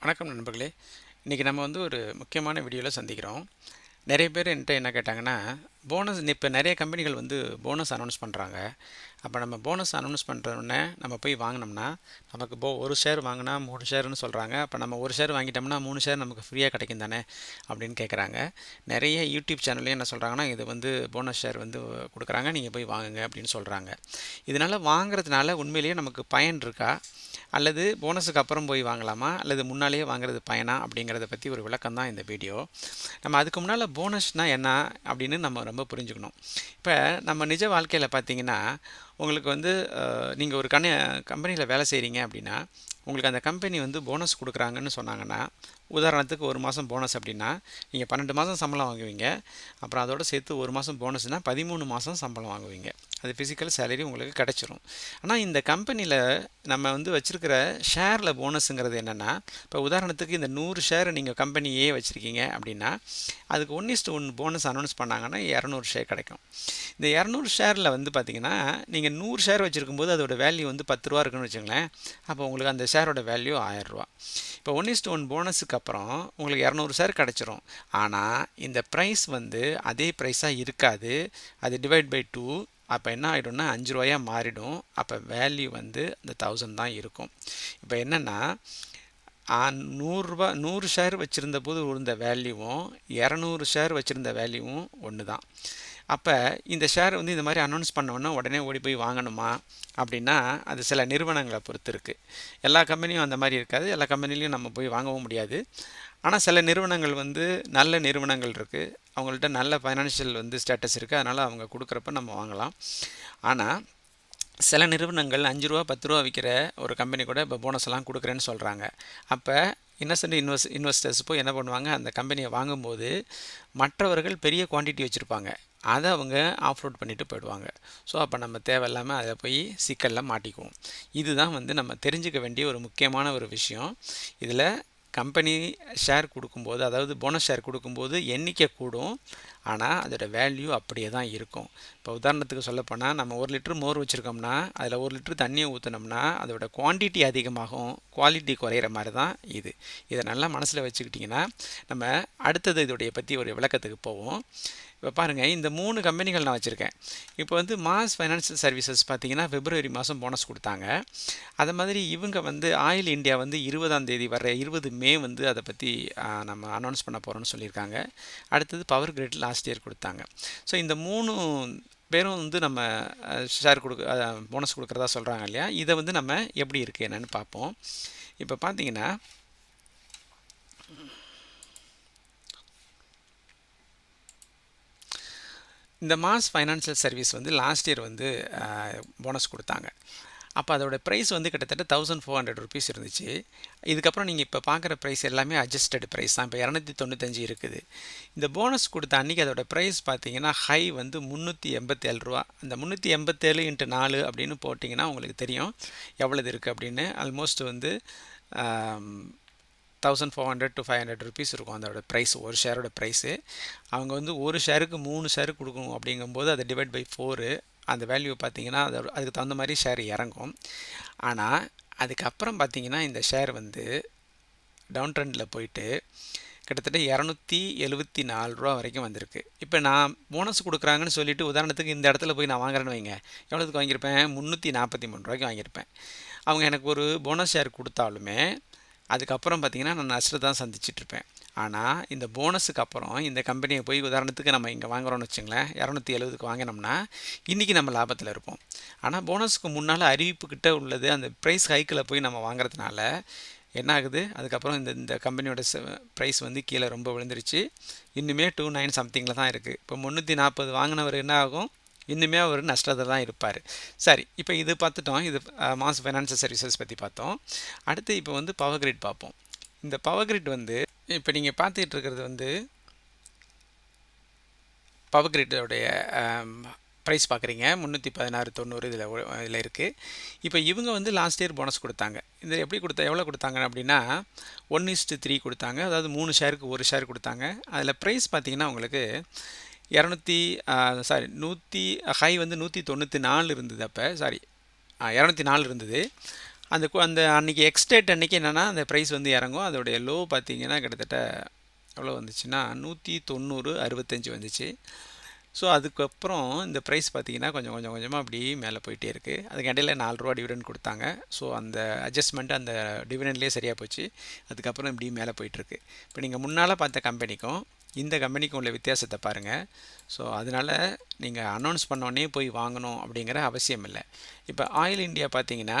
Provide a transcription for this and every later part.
வணக்கம் நண்பர்களே. இன்றைக்கி நம்ம வந்து ஒரு முக்கியமான வீடியோவில் சந்திக்கிறோம். நிறைய பேர் என்கிட்ட என்ன கேட்டாங்கன்னா போனஸ் இப்போ நிறைய கம்பெனிகள் வந்து போனஸ் அனௌன்ஸ் பண்ணுறாங்க அப்போ நம்ம போனஸ் அனௌன்ஸ் பண்ணுறோடனே நம்ம போய் வாங்கினோம்னா நமக்கு போ ஒரு ஷேர் வாங்கினா மூணு ஷேர்னு சொல்கிறாங்க அப்போ நம்ம ஒரு ஷேர் வாங்கிட்டோம்னா மூணு ஷேர் நமக்கு ஃப்ரீயாக கிடைக்கும் தானே அப்படின்னு கேட்குறாங்க நிறைய யூடியூப் சேனல்லையும் என்ன சொல்கிறாங்கன்னா இது வந்து போனஸ் ஷேர் வந்து கொடுக்குறாங்க. நீங்கள் போய் வாங்குங்க அப்படின்னு சொல்கிறாங்க இதனால் வாங்குறதுனால உண்மையிலேயே நமக்கு பயன் இருக்கா? அல்லது போனஸுக்கு அப்புறம் போய் வாங்கலாமா? அல்லது முன்னாலேயே வாங்குறது பயனா? அப்படிங்கிறத பற்றி ஒரு விளக்கம் தான் இந்த வீடியோ நம்ம அதுக்கு முன்னால் போனஸ்னால் என்ன? அப்படின்னு நம்ம ரொம்ப புரிஞ்சுக்கணும். இப்போ நம்ம நிஜ வாழ்க்கையில் பார்த்தீங்கன்னா உங்களுக்கு வந்து நீங்கள் ஒரு கண்ண கம்பெனியில் வேலை செய்கிறீங்க அப்படின்னா உங்களுக்கு அந்த கம்பெனி வந்து போனஸ் கொடுக்குறாங்கன்னு சொன்னாங்கன்னா உதாரணத்துக்கு ஒரு மாதம் போனஸ் அப்படின்னா நீங்கள் பன்னெண்டு மாதம் சம்பளம் வாங்குவீங்க. அப்புறம் அதோட சேர்த்து ஒரு மாதம் போனஸ்னால் பதிமூணு மாதம் சம்பளம் வாங்குவீங்க. அது ஃபிசிக்கல் சேலரி உங்களுக்கு கிடச்சிரும். ஆனால் இந்த கம்பெனியில் நம்ம வந்து வச்சுருக்கிற ஷேரில் போனஸுங்கிறது என்னென்னா இப்போ உதாரணத்துக்கு இந்த நூறு ஷேர் நீங்கள் கம்பெனியே வச்சுருக்கீங்க அப்படின்னா அதுக்கு one is to one bonus announce பண்ணாங்கன்னா இரநூறு ஷேர் கிடைக்கும். இந்த இரநூறு ஷேரில் வந்து பார்த்திங்கன்னா நீங்கள் நூறு ஷேர் வச்சுருக்கும்போது அதோட வேல்யூ வந்து பத்து ரூபா இருக்குன்னு வச்சுங்களேன் அப்போ உங்களுக்கு அந்த ஷேரோட வேல்யூ ஆயிரரூவா இப்போ ஒன் இஸ்ட் ஒன் போனஸுக்கு அப்புறம் உங்களுக்கு இரநூறு ஷேர் கிடச்சிரும். ஆனால் இந்த ப்ரைஸ் வந்து அதே ப்ரைஸாக இருக்காது. அது டிவைட் பை டூ அப்போ என்ன ஆகிடும்னா அஞ்சு ரூபாயாக மாறிடும். அப்போ வேல்யூ வந்து இந்த தௌசண்ட் தான் இருக்கும். இப்போ என்னென்னா நூறுரூபா நூறு ஷேர் வச்சுருந்த போது இருந்த வேல்யூவும் இரநூறு ஷேர் வச்சுருந்த வேல்யூவும் ஒன்று தான் அப்போ இந்த ஷேர் வந்து இந்த மாதிரி அனௌன்ஸ் பண்ணோன்னா உடனே ஓடி போய் வாங்கணுமா? அப்படின்னா அது சில நிறுவனங்களை பொறுத்து இருக்குது எல்லா கம்பெனியும் அந்த மாதிரி இருக்காது. எல்லா கம்பெனிலையும் நம்ம போய் வாங்கவும் முடியாது. ஆனால் சில நிறுவனங்கள் வந்து நல்ல நிறுவனங்கள் இருக்குது அவங்கள்ட்ட நல்ல ஃபைனான்ஷியல் வந்து ஸ்டேட்டஸ் இருக்குது அதனால் அவங்க கொடுக்குறப்ப நம்ம வாங்கலாம். ஆனால் சில நிறுவனங்கள் அஞ்சு ரூபா பத்து ரூபா விற்கிற ஒரு கம்பெனி கூட இப்போ போனஸ் எல்லாம் கொடுக்குறேன்னு சொல்கிறாங்க அப்போ இன்னசென்ட் இன்வெஸ் இன்வெஸ்டர்ஸ் போய் என்ன பண்ணுவாங்க? அந்த கம்பெனியை வாங்கும்போது மற்றவர்கள் பெரிய குவான்டிட்டி வச்சுருப்பாங்க. அதை அவங்க ஆஃப்ரோட் பண்ணிவிட்டு போயிடுவாங்க. ஸோ அப்போ நம்ம தேவையில்லாமல் அதை போய் சிக்கலில் மாட்டிக்குவோம். இதுதான் வந்து நம்ம தெரிஞ்சுக்க வேண்டிய ஒரு முக்கியமான ஒரு விஷயம். இதில் கம்பெனி ஷேர் கொடுக்கும்போது அதாவது போனஸ் ஷேர் கொடுக்கும்போது எண்ணிக்கை கூடும். ஆனால் அதோடய வேல்யூ அப்படியே தான் இருக்கும். இப்போ உதாரணத்துக்கு சொல்லப்போனால் நம்ம ஒரு லிட்டர் மோர் வச்சுருக்கோம்னா அதில் ஒரு லிட்டர் தண்ணியை ஊற்றினோம்னா அதோட குவான்டிட்டி அதிகமாகும் குவாலிட்டி குறையிற மாதிரி தான் இது. இதை நல்லா மனசில் வச்சுக்கிட்டிங்கன்னா நம்ம அடுத்தது இதோடைய பற்றி ஒரு விளக்கத்துக்கு போவோம். இப்போ பாருங்கள் இந்த மூணு கம்பெனிகள் நான் வச்சுருக்கேன். இப்போ வந்து மாஸ் ஃபைனான்சியல் சர்வீசஸ் பார்த்தீங்கன்னா பிப்ரவரி மாதம் போனஸ் கொடுத்தாங்க. அதை மாதிரி இவங்க வந்து ஆயில் இந்தியா வந்து இருபதாம் தேதி வர இருபது மே வந்து அதை பற்றி நம்ம அனௌன்ஸ் பண்ண போகிறோம்னு சொல்லியிருக்காங்க. அடுத்தது பவர் கிரிட் லாஸ்ட் இயர் கொடுத்தாங்க. ஸோ இந்த மூணு பேரும் வந்து நம்ம ஷேர் கொடுக்க போனஸ் கொடுக்குறதா சொல்கிறாங்க இல்லையா? இதை வந்து நம்ம எப்படி இருக்குது என்னென்னு பார்ப்போம் இப்போ பார்த்தீங்கன்னா இந்த மாஸ் ஃபைனான்சியல் சர்வீஸ் வந்து லாஸ்ட் இயர் வந்து போனஸ் கொடுத்தாங்க. அப்போ அதோடய ப்ரைஸ் வந்து கிட்டத்தட்ட தௌசண்ட் ஃபோர் ஹண்ட்ரட் ருபீஸ் இருந்துச்சு. இதுக்கப்புறம் நீங்கள் இப்போ பார்க்குற ப்ரைஸ் எல்லாமே அட்ஜஸ்டட் ப்ரைஸ் தான். இப்போ இரநூத்தி தொண்ணூத்தஞ்சு இருக்குது. இந்த போனஸ் கொடுத்த அன்றைக்கி அதோட ப்ரைஸ் பார்த்தீங்கன்னா ஹை வந்து முந்நூற்றி எண்பத்தேழு ரூபா. அந்த முந்நூற்றி எண்பத்தேழு இன்ட்டு நாலு அப்படின்னு போட்டிங்கன்னா உங்களுக்கு தெரியும் எவ்வளோது இருக்குது அப்படின்னு. ஆல்மோஸ்ட் வந்து thousand four hundred to five hundred rupees இருக்கும் அதோட ப்ரைஸ் ஒரு ஷேரோட ப்ரைஸு அவங்க வந்து ஒரு ஷேருக்கு மூணு ஷேர் கொடுக்கணும் அப்படிங்கும்போது அதை டிவைட் பை ஃபோரு அந்த வேல்யூ பார்த்தீங்கன்னா அது அதுக்கு தகுந்த மாதிரி ஷேர் இறங்கும். ஆனால் அதுக்கப்புறம் பார்த்தீங்கன்னா இந்த ஷேர் வந்து டவுன் ட்ரெண்டில் போயிட்டு கிட்டத்தட்ட இரநூத்தி எழுபத்தி நாலு ரூபா வரைக்கும் வந்திருக்கு. இப்போ நான் போனஸ் கொடுக்குறாங்கன்னு சொல்லிட்டு உதாரணத்துக்கு இந்த இடத்துல போய் நான் வாங்குறேன்னு வைங்க. எவ்வளோத்துக்கு வாங்கியிருப்பேன்? முந்நூற்றி நாற்பத்தி மூணு ரூபாய்க்கு வாங்கியிருப்பேன். அவங்க எனக்கு ஒரு போனஸ் ஷேர் கொடுத்தாலுமே அதுக்கப்புறம் பார்த்திங்கன்னா நான் நஷ்டத்தை தான் சந்திச்சிட்ருப்பேன். ஆனால் இந்த போனஸுக்கு அப்புறம் இந்த கம்பெனியை போய் உதாரணத்துக்கு நம்ம இங்கே வாங்குறோம்னு வச்சுங்களேன் இரநூத்தி எழுபதுக்கு வாங்கினோம்னா இன்றைக்கி நம்ம லாபத்தில் இருப்போம். ஆனால் போனஸுக்கு முன்னால் அறிவிப்புக்கிட்ட உள்ளது அந்த ப்ரைஸ் ஹைக்கில் போய் நம்ம வாங்குறதுனால என்ன ஆகுது? அதுக்கப்புறம் இந்த இந்த கம்பெனியோட ப்ரைஸ் வந்து கீழே ரொம்ப விழுந்துருச்சு. இன்னுமே டூ நைன் சம்திங்கில் தான் இருக்குது இப்போ முந்நூற்றி நாற்பது வாங்கினவர் என்ன ஆகும்? இன்னுமே அவர் நஷ்டத்தில் தான் இருப்பார். சரி இப்போ இது பார்த்துட்டோம். இது மாஸ் ஃபைனான்சியல் சர்வீசஸ் பற்றி பார்த்தோம். அடுத்து இப்போ வந்து பவர் கிரிட் பார்ப்போம். இந்த பவர் கிரிட் வந்து இப்போ நீங்கள் பார்த்துக்கிட்டு இருக்கிறது வந்து பவர் கிரிட்டோடைய ப்ரைஸ் பார்க்குறீங்க. முந்நூற்றி பதினாறு தொண்ணூறு இதில் இதில் இருக்குது இப்போ இவங்க வந்து லாஸ்ட் இயர் போனஸ் கொடுத்தாங்க. இது எப்படி கொடுத்தா எவ்வளோ கொடுத்தாங்க அப்படின்னா ஒன் இஸ்ட்டு த்ரீ கொடுத்தாங்க. அதாவது மூணு ஷேருக்கு ஒரு ஷேர் கொடுத்தாங்க. அதில் ப்ரைஸ் பார்த்திங்கன்னா உங்களுக்கு இரநூத்தி சாரி நூற்றி ஹை வந்து நூற்றி தொண்ணூற்றி நாலு இருந்தது அப்போ. சாரி இரநூத்தி நாலு இருந்தது. அந்த கு- அந்த அன்றைக்கி எக்ஸ்டேட் அன்றைக்கி என்னென்னா அந்த ப்ரைஸ் வந்து இறங்கும். அதோடைய லோ பார்த்திங்கன்னா கிட்டத்தட்ட எவ்வளோ வந்துச்சுன்னா நூற்றி தொண்ணூறு அறுபத்தஞ்சி வந்துச்சு. ஸோ அதுக்கப்புறம் இந்த ப்ரைஸ் பார்த்தீங்கன்னா கொஞ்சம் கொஞ்சம் கொஞ்சமாக அப்படி மேலே போயிட்டே இருக்குது அதுக்கு இடையில நாலு ரூபா டிவிடெண்ட் கொடுத்தாங்க. ஸோ அந்த அட்ஜஸ்ட்மெண்ட் அந்த டிவிடெண்ட்லேயே சரியாக போச்சு. அதுக்கப்புறம் இப்படி மேலே போயிட்டுருக்கு இப்போ நீங்கள் முன்னால் பார்த்த கம்பெனிக்கும் இந்த கம்பெனிக்கும் உள்ள வித்தியாசத்தை பாருங்கள் ஸோ அதனால் நீங்கள் அனௌன்ஸ் பண்ணோடனே போய் வாங்கணும் அப்படிங்கிற அவசியம் இல்லை. இப்போ ஆயில் இந்தியா பார்த்தீங்கன்னா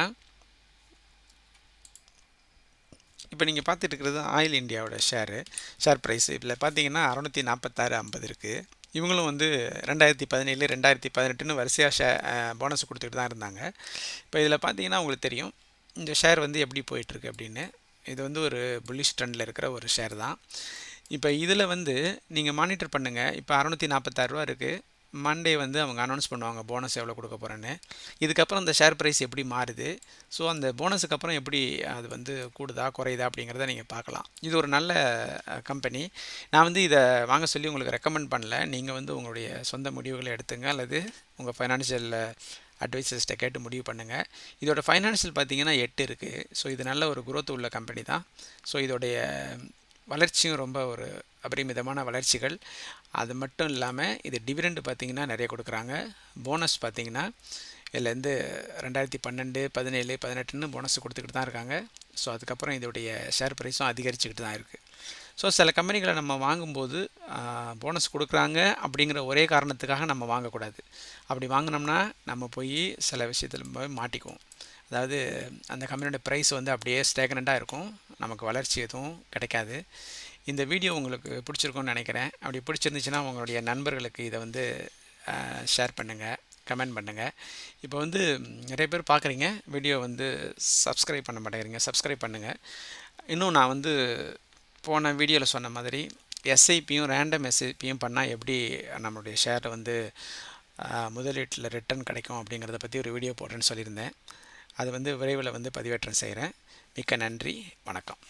இப்போ நீங்கள் பார்த்துட்டு இருக்கிறது ஆயில் இண்டியாவோட ஷேரு ஷேர் ப்ரைஸ் இதில் பார்த்தீங்கன்னா அறநூற்றி நாற்பத்தாறு ஐம்பது இருக்குது இவங்களும் வந்து ரெண்டாயிரத்தி பதினேழு ரெண்டாயிரத்தி பதினெட்டுன்னு வரிசையாக ஷே போனஸ் கொடுத்துக்கிட்டு தான் இருந்தாங்க. இப்போ இதில் பார்த்தீங்கன்னா உங்களுக்கு தெரியும் இந்த ஷேர் வந்து எப்படி போயிட்டுருக்கு அப்படின்னு. இது வந்து ஒரு புல்லிஷ் ட்ரெண்டில் இருக்கிற ஒரு ஷேர் தான். இப்போ இதில் வந்து நீங்கள் மானிட்டர் பண்ணுங்கள் இப்போ அறநூற்றி நாற்பத்தாறு ரூபா இருக்குது மண்டே வந்து அவங்க அனௌன்ஸ் பண்ணுவாங்க போனஸ் எவ்வளோ கொடுக்க போகிறேன்னு இதுக்கப்புறம் அந்த ஷேர் ப்ரைஸ் எப்படி மாறுது? ஸோ அந்த போனஸுக்கு அப்புறம் எப்படி அது வந்து கூடுதா குறையுதா அப்படிங்கிறத நீங்கள் பார்க்கலாம். இது ஒரு நல்ல கம்பெனி நான் வந்து இதை வாங்க சொல்லி உங்களுக்கு ரெக்கமெண்ட் பண்ணல. நீங்கள் வந்து உங்களுடைய சொந்த முடிவுகளை எடுத்துங்க அல்லது உங்கள் ஃபைனான்ஷியல் அட்வைசர்ஸ்ட்டை கேட்டு முடிவு பண்ணுங்கள் இதோட ஃபைனான்ஷியல் பார்த்தீங்கன்னா எட்டு இருக்குது ஸோ இது நல்ல ஒரு குரோத் உள்ள கம்பெனி தான். ஸோ இதோடைய வளர்ச்சியும் ரொம்ப ஒரு அபரிமிதமான வளர்ச்சிகள். அது மட்டும் இல்லாமல் இது டிவிடெண்டு பார்த்திங்கன்னா நிறைய கொடுக்குறாங்க. போனஸ் பார்த்தீங்கன்னா இதுலேருந்து ரெண்டாயிரத்தி பன்னெண்டு பதினேழு பதினெட்டுன்னு போனஸ் கொடுத்துக்கிட்டு தான் இருக்காங்க. ஸோ அதுக்கப்புறம் இதோடைய ஷேர் ப்ரைஸும் அதிகரிச்சுக்கிட்டு தான் இருக்குது ஸோ சில கம்பெனிகளை நம்ம வாங்கும்போது போனஸ் கொடுக்குறாங்க அப்படிங்கிற ஒரே காரணத்துக்காக நம்ம வாங்கக்கூடாது. அப்படி வாங்கினோம்னா நம்ம போய் சில விஷயத்தில் போய் மாட்டிக்குவோம். அதாவது அந்த கம்பெனியோட ப்ரைஸ் வந்து அப்படியே ஸ்டேக்னண்ட்டாக இருக்கும். நமக்கு வளர்ச்சி எதுவும் கிடைக்காது. இந்த வீடியோ உங்களுக்கு பிடிச்சிருக்கும்னு நினைக்கிறேன். அப்படி பிடிச்சிருந்துச்சுன்னா உங்களுடைய நண்பர்களுக்கு இதை வந்து ஷேர் பண்ணுங்கள் கமெண்ட் பண்ணுங்கள் இப்போ வந்து நிறைய பேர் பார்க்குறீங்க. வீடியோ வந்து சப்ஸ்கிரைப் பண்ண மாட்டேங்கிறீங்க. சப்ஸ்கிரைப் பண்ணுங்கள் இன்னும் நான் வந்து போன வீடியோவில் சொன்ன மாதிரி எஸ்ஐபியும் ரேண்டம் எஸ்ஐபியும் பண்ணால் எப்படி நம்மளுடைய ஷேரை வந்து முதலீட்டில் ரிட்டர்ன் கிடைக்கும் அப்படிங்கிறத பற்றி ஒரு வீடியோ போடுறேன்னு சொல்லியிருந்தேன். அது வந்து விரைவில் வந்து பதிவேற்றம் செய்கிறேன். மிக்க நன்றி. வணக்கம்.